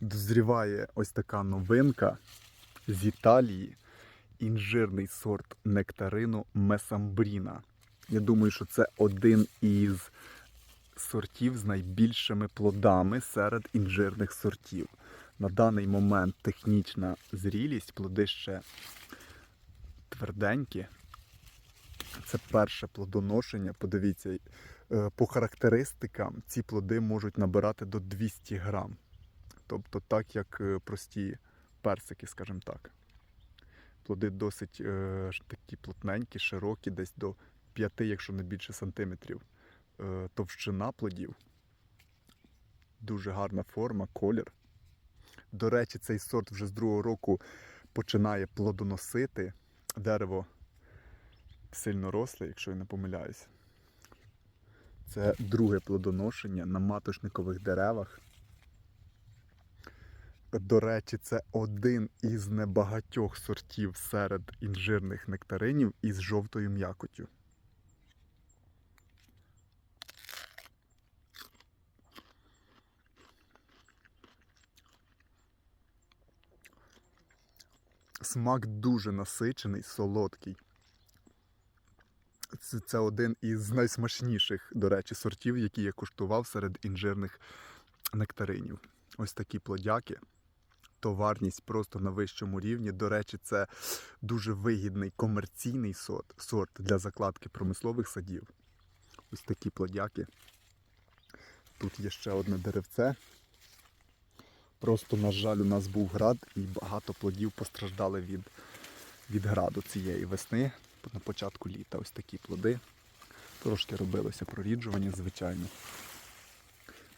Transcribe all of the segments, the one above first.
Дозріває ось така новинка з Італії. Інжирний сорт нектарину Месамбріна. Я думаю, що це один із сортів з найбільшими плодами серед інжирних сортів. На даний момент технічна зрілість, плоди ще тверденькі. Це перше плодоношення. Подивіться, е, по характеристикам ці плоди можуть набирати до 200 грам. Тобто, так як е, прості персики, скажімо так. Плоди досить е, такі плотненькі, широкі, десь до 5, якщо не більше сантиметрів. Е, товщина плодів. Дуже гарна форма, колір. До речі, цей сорт вже з другого року починає плодоносити. Дерево сильно росле, якщо я не помиляюсь. Це друге плодоношення на маточникових деревах. До речі, це один із небагатьох сортів серед інжирних нектаринів із жовтою м'якоттю. Смак дуже насичений, солодкий. Це, це один із найсмачніших, до речі, сортів, які я куштував серед інжирних нектаринів. Ось такі плодяки. Товарність просто на вищому рівні. До речі, це дуже вигідний комерційний сорт, сорт для закладки промислових садів. Ось такі плодяки. Тут є ще одне деревце. Просто, на жаль, у нас був град і багато плодів постраждали від, від граду цієї весни на початку літа. Ось такі плоди. Трошки робилося проріджування, звичайно.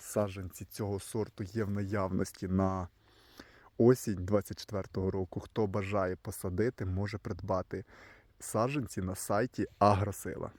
Саджанці цього сорту є в наявності на осінь 24-го року. Хто бажає посадити, може придбати саджанці на сайті Агросила.